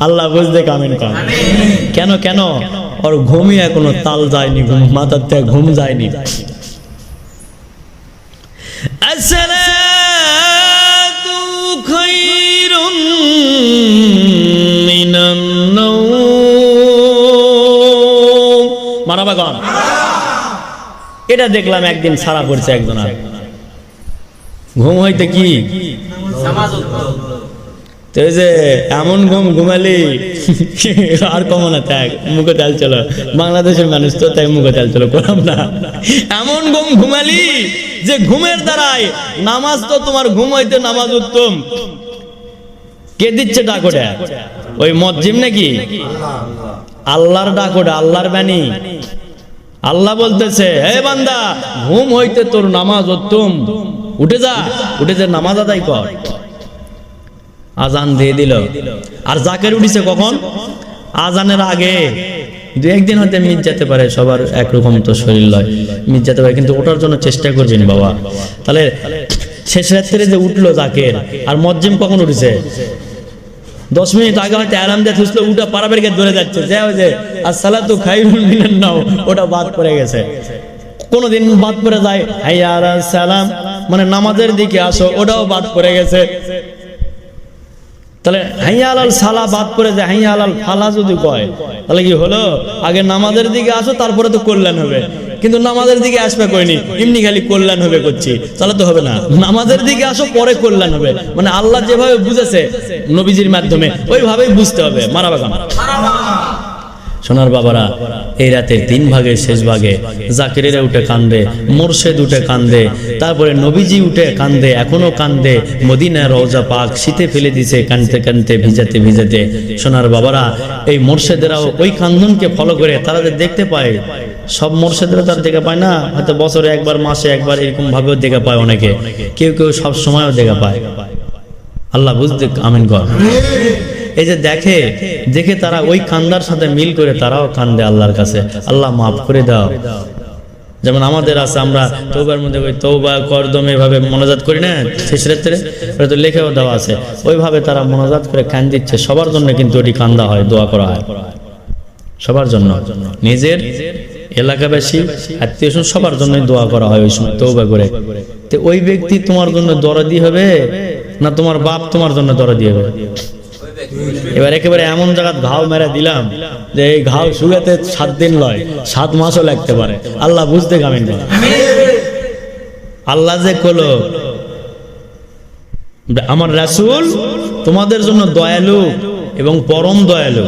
আল্লাহ বুঝতে কামেন কাম কেন কেন? ওর ঘুমই এখনও তাল যায়নি মাথার থেকে ঘুম যায়নি। এটা দেখলাম একদিন সারা পড়ছে একজন ঘুম হইতে কি? তো যে এমন ঘুম ঘুমালি, আর কমো না ত্যাগ মুখে তেল চলো। বাংলাদেশের মানুষ তো, তাই মুখে তেল চলো করলাম না। এমন ঘুম ঘুমালি যে ঘুমের দ্বারাই নামাজ তো তোমার ঘুম হইতে নামাজ উত্তম। কে দিচ্ছে ডাক ওটা ওই মজ্জিম নাকি? আল্লাহর ডাক ওটা আল্লাহর বাণী। আল্লাহ বলতেছে, হে বান্দা, ঘুম হইতে তোর নামাজ উত্তম। উঠে যা উঠে যা, নামাজ আদায় কর। আজান দিয়ে দিল। আর জাকের উঠিছে কখন? আজানের আগে। দু একদিন হয়তো মিট যেতে পারে, সবার একরকম তো শরীর লয়। মিট যেতে পারে, কিন্তু ওঠার জন্য চেষ্টা করবেন বাবা। তাহলে শেষ রাত্রে যে উঠল জাকের, আর মজ্জিম কখন উঠেছে? দশ মিনিট আগে হয়তো অ্যালার্ম দিয়ে থুসলো, উঠা পারাবের গিয়ে ধরে যাচ্ছে। যে ওই যে আর সালাতু খাইরুল মিনান নাও, ওটা বাদ পড়ে গেছে। কোনোদিন বাদ পড়ে যায় আলাল সালাম মানে নামাজের দিকে আসো, ওটাও বাদ পড়ে গেছে। তাহলে হাইয়া আলাল সালা বাদ করে যায়, হাইয়া আলাল ফালা যদি কয়, তাহলে কি হলো? আগে নামাজের দিকে আসো, তারপরে তো কল্যাণ হবে। কিন্তু নামাজের দিকে আসবে কইনি এমনি খালি কল্যাণ হবে করছি। তাহলে তো হবে না। নামাজের দিকে আসো, পরে কল্যাণ হবে। মানে আল্লাহ যেভাবে বুঝেছে নবীজির মাধ্যমে, ওইভাবেই বুঝতে হবে। মারা বাগান। সোনার বাবারা, এই রাতের তিন ভাগে শেষ ভাগে জাকিরেরা উঠে কান্দে, মোরশেদ উঠে কান্দে, তারপরে নবীজি উঠে কান্দে, এখনও কান্দে মদিনা রওজা পাক শীতে ফেলে দিছে, কানতে কানতে, ভিজাতে ভিজাতে। সোনার বাবারা, এই মোরশেদেরাও ওই কান্দনকে ফলো করে তারা দেখতে পায়। সব মোরশেদেরা তার দেখা পায় না, হয়তো বছরে একবার, মাসে একবার এরকম ভাবেও দেখা পায় অনেকে। কেউ কেউ সব সময়ও দেখা পায়। আল্লাহ বুঝতে, আমিন কর। এই যে দেখে দেখে তারা ওই কান্দার সাথে মিল করে তারাও কান্দে আল্লাহর কাছে। আল্লাহ মাফ করে দাও। যেমন আমাদের আছে, আমরা তৌবার মধ্যে ওই তৌবা করদম এভাবে মনোজাত করি না শেষ রাত্রে ওটা তো লেখেও দেওয়া আছে। ওইভাবে তারা মনোজাত করে কান দিচ্ছে সবার জন্য কিন্তু ওটি কান্দা হয়, দোয়া করা হয়। সবার জন্য। নিজের এলাকাবাসী, আত্মীয় স্বজন সবার জন্য দোয়া করা হয় ওই সময় তৌবা করে। তো ওই ব্যক্তি তোমার জন্য দরদি হবে, না তোমার বাপ তোমার জন্য দরদি হবে? এবার একেবারে এমন জায়গা ঘাও মেরে দিলাম যে এই ঘাও শুকাতে সাত দিন লয়, সাত মাসও লাগতে পারে। আল্লাহ বুঝতে গামিন আল্লাহ যে কলো, আমার রাসূল তোমাদের জন্য দয়ালু এবং পরম দয়ালু।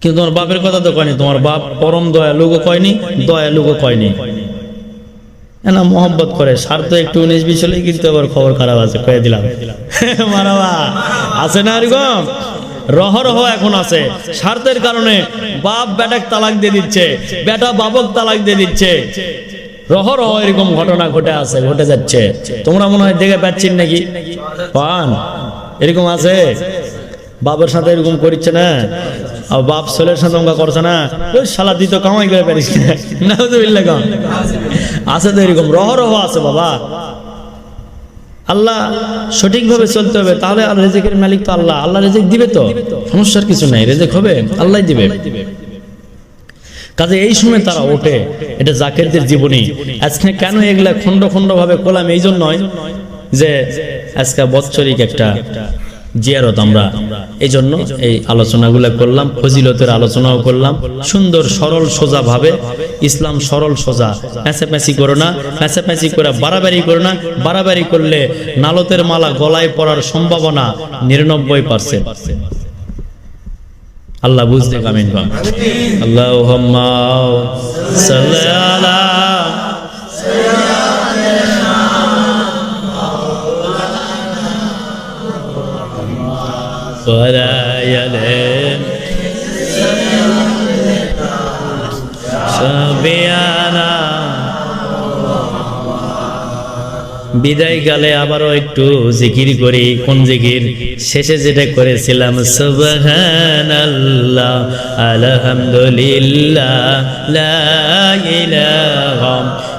কিন্তু তোমার বাপের কথা তো কয়নি, তোমার বাপ পরম দয়ালুকে কয়নি দয়ালুকে কয়নি। না মোহাম্মত করে। স্বার্থ একটু উনিশ, বিশ হলেই কিন্তু আবার খবর খারাপ আছে, কয়ে দিলাম। মারাবা আছে না এরকম? রহরহ এখন আছে। স্বার্থের কারণে বাপ বেটাক তালাক দিয়ে দিচ্ছে, বেটা বাবক তালাক দিয়ে দিচ্ছে। রহরহ এরকম ঘটনা ঘটে আছে, ঘটে যাচ্ছে। তোমরা মনে হয় দেখে পাচ্ছেন নাকি? পান। এরকম আছে? বাবার সাথে এরকম করছে না? বাপ ছেলের সাথে অঙ্কা করছে না? ওই শালা দিত কামাই করে পারিস না আছে তো এরকম রহরহ আছে বাবা। আল্লাহ সঠিকভাবে চলতে হবে, তাহলে আর রেজেকের মালিক তো আল্লাহ। আল্লাহ রেজেক দিবে তো, সমস্যার কিছু নাই, রেজেক হবে আল্লাহ দিবে। কাজে এই সময় তারা ওঠে, এটা জাকেরদের জীবনী। আজকে কেন এগুলা খন্ড খন্ড ভাবে করলাম এই জন্যই যে আজকে বৎসরিক একটা জিয়ারত আমরা। এই জন্য এই আলোচনাগুলো করলাম, ফজিলতের আলোচনাও করলাম। সুন্দর, সরল সোজা ভাবে ইসলাম সরল, সোজা। প্যাঁচাপ্যাঁচি করো না প্যাঁচাপ্যাঁচি করে বাড়াবাড়ি করো না। বাড়াবাড়ি করলে নালতের মালা গলায় পড়ার সম্ভাবনা নিরানব্বই পার্সেন্ট আল্লাহ বুঝতে কামিন আল্লাহ করায়ালেন বিদায় কালে আবারও একটু জিকির করি। কোন জিকির? শেষে যেটা করেছিলাম, সুবহানাল্লাহ, আলহামদুলিল্লাহ, লা ইলাহা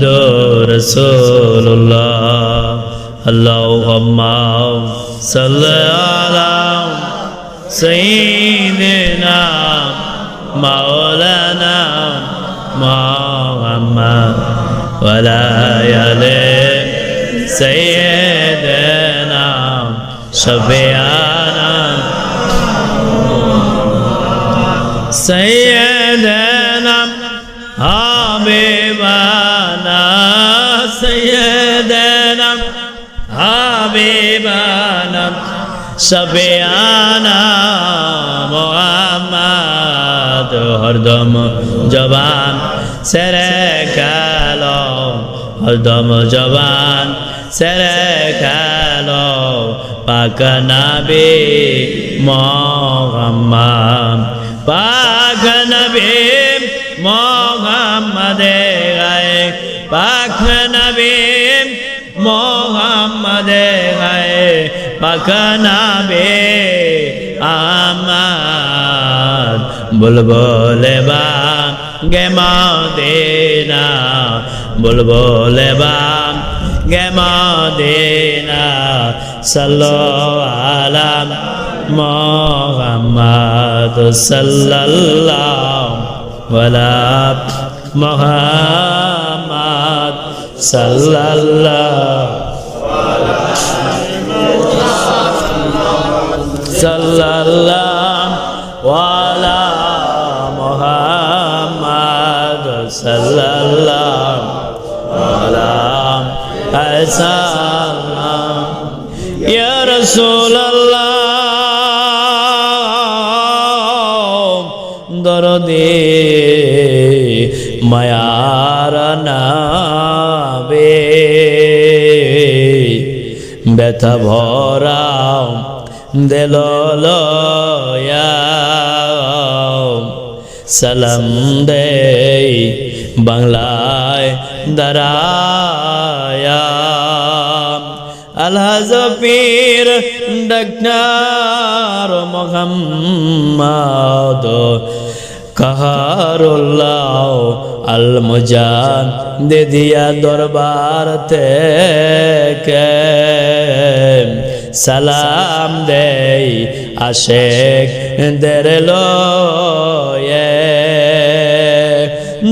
محمد رسول الله. اللهم صل على سيدنا مولانا محمد ولا يلي سيدنا شفيعنا. سيدنا सैदना हबीबाना सबयाना, मोहम्मद, हरदम जबान सरे कालो हरदम जबान सरे कालो पाक नबी मोहम्मद, पाक नबी মোহাম্মদ গায়ে পাক নবী মোহাম্মদ গায়ে পাক নবী আমার বুলবুলে বা গে মদিনা বুলবুলে বা গে মদিনা সাল্লো আলাম মোহাম্মদ সাল্লাল্লাহ ولا محمد صلى الله صلى الله وعلى محمد صلى الله وعلى السلام يا رسول الله দরদে মায়ার নাবে ব্যথা ভরাও দিল সালাম দে বাংলায় দাঁড়ায়া আলহাজ পীর ডাক্তার মোহাম্মদ কাহারুল্লাহ আল মুজান দে দিয়া দরবার থেকে সালাম দেই আশেক দের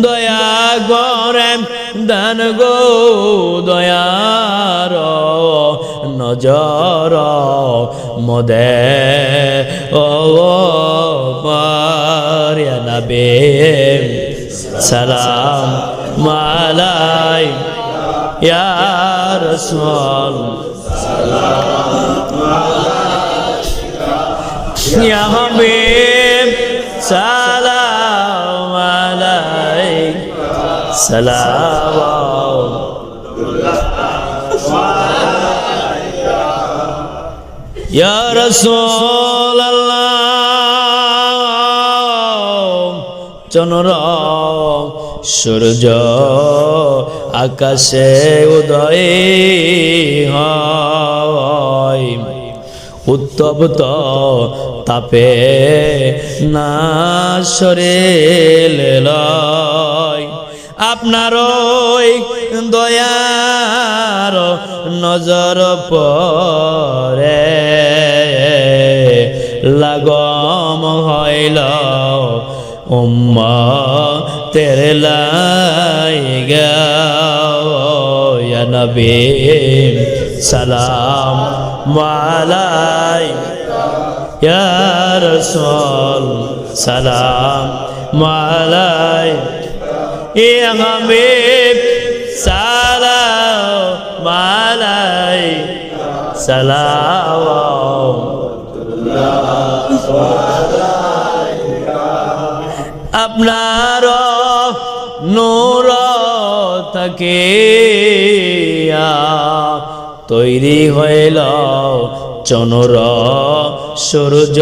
দয়া গরে দান গো দয়ার নজর মদে। ও নবে সালাম মালাই ইয়া রাসূল ইয়া হাবিব সালাম আলাইক সালাম ইয়া রাসূল চন্দ্র, সূর্য, আকাশে উদয় হয়। উত্তপ্ত তাপে না সরে লয় আপনার ওই দয়ার নজর পরে লাগম হইল উম্মা, তেরে লাইগা ইয়া নবী, সালাম মালাই ইয়া রাসূল, সালাম মালাই ইয়া হাবিব, সালাম মালাই সালাম আপনার নূর থাকে তৈরি হইল চনর সূর্য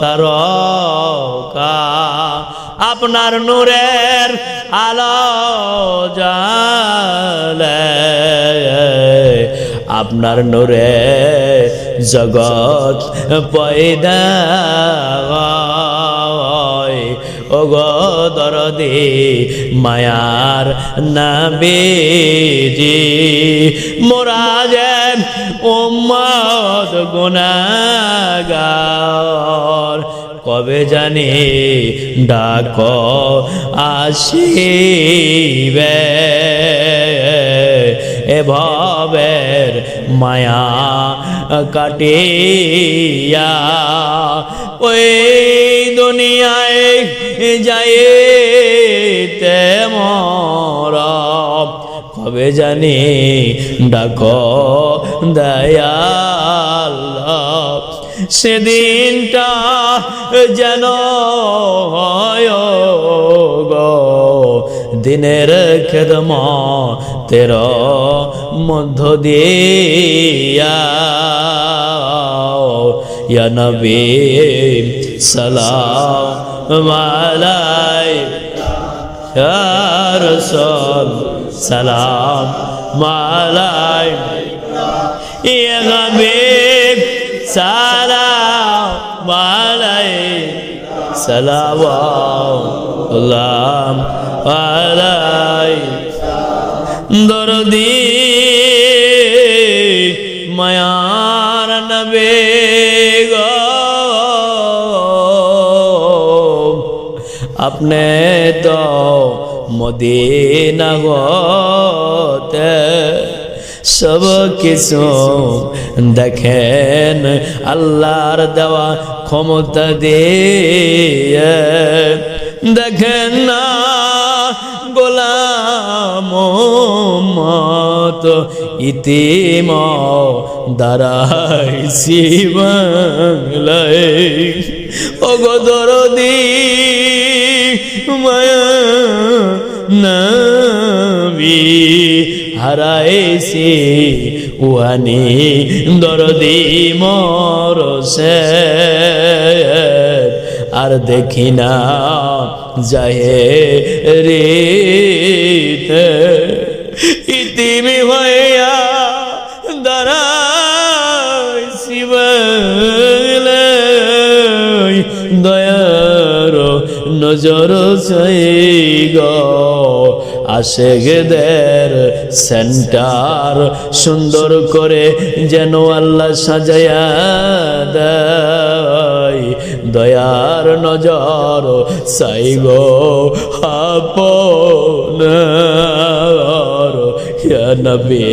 তারকা। আপনার নূরের আলো জালে আপনার নূরে জগৎ পয়দা হয় দে মায়ার নাবিজি, মোরা যেন উম্মত গুনাগার কবে জানি ডাক আসিবে এ ভবের মায়া কাটিয়া। ওই দুনিয়ায় যাইতে মরব। কবে জানি ডাক দয়াল। সেদিনটা যেন দিনের খেদম তের মধ্য দিয়া। ইয়া নবী সালাম ইয়া রাসূল সালাম আলাই ইয়া হাবিব সালাম আলাই সালাম আলাই দরদি মায়ার নবে আপনি তো মদিনা হতে সব কিছু দেখেন, আল্লাহর দেওয়া ক্ষমতা দিয়ে। দেখেন না গোলাম মত ইতিম দাঁড়াইছি বাংলায় অগদরদি মায়া নবী হারাইছি উহানি দরদি মরসে আর দেখি না যাহে রে। ইতিমি হইয়া নজর চাই গ। আসে গেদের সেন্টার সুন্দর করে যেন আল্লাহ সাজায়া দেয়। দয়ার নজর চাই গো আপন নবী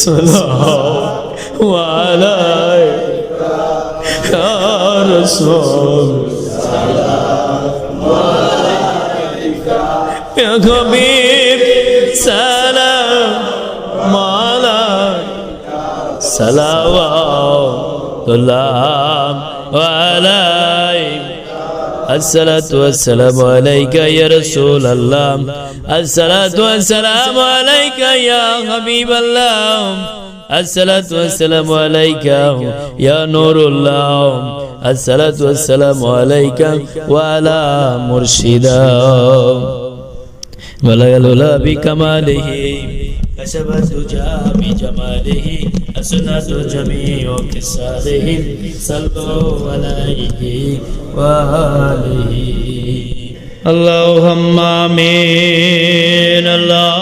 সালাম আলাইকা। يا حبيب سلام عليك صلوات الله عليك الصلاة والسلام عليك يا رسول الله الصلاة والسلام عليك يا حبيب الله الصلاة والسلام عليك يا نور الله الصلاة والسلام عليك وعلى مرشدا بلغ العلا بكماله كسب الدجى بجماله أسنت جميع كساله صلوا عليه وآله اللهم آمين الله